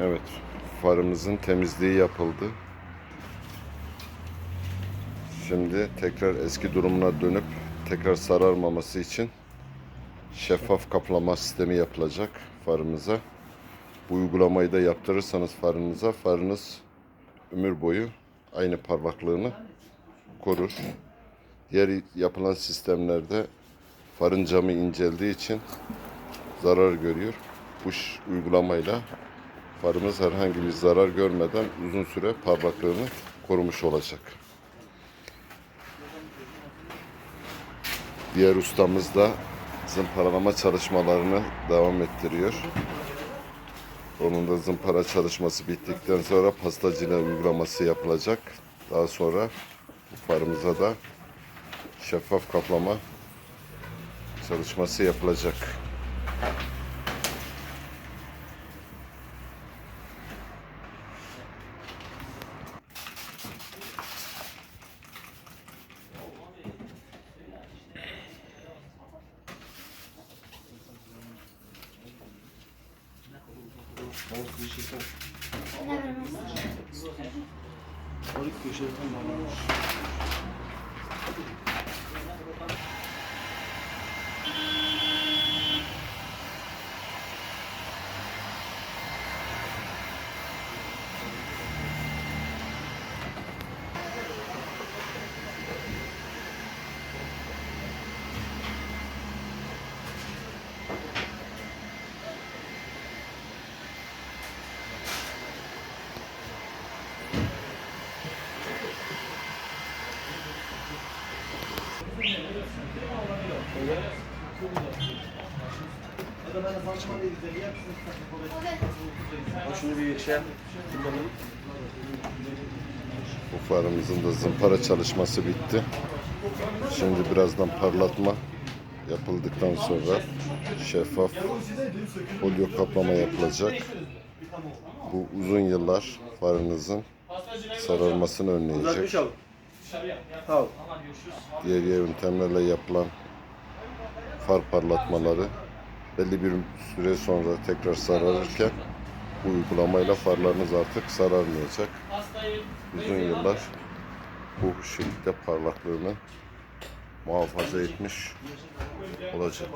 Evet, farımızın temizliği yapıldı. Şimdi tekrar eski durumuna dönüp tekrar sararmaması için şeffaf kaplama sistemi yapılacak farımıza. Bu uygulamayı da yaptırırsanız farınıza, farınız ömür boyu aynı parlaklığını korur. Diğer yapılan sistemlerde farın camı inceldiği için zarar görüyor. Bu uygulamayla farımız herhangi bir zarar görmeden uzun süre parlaklığını korumuş olacak. Diğer ustamız da zımparalama çalışmalarını devam ettiriyor. Onun da zımpara çalışması bittikten sonra pastacıyla uygulaması yapılacak. Daha sonra bu farımıza da şeffaf kaplama çalışması yapılacak. Orik köşeden bağlanmış. Şunu bir şey. Kullanalım. Bu farımızın da zımpara çalışması bitti. Şimdi birazdan parlatma yapıldıktan sonra şeffaf folyo kaplama yapılacak. Bu uzun yıllar farınızın sararmasını önleyecek. Al. Al. Diğer yöntemlerle yapılan far parlatmaları belli bir süre sonra tekrar sararırken bu uygulamayla farlarınız artık sararmayacak. Uzun yıllar bu şekilde parlaklığını muhafaza etmiş olacak.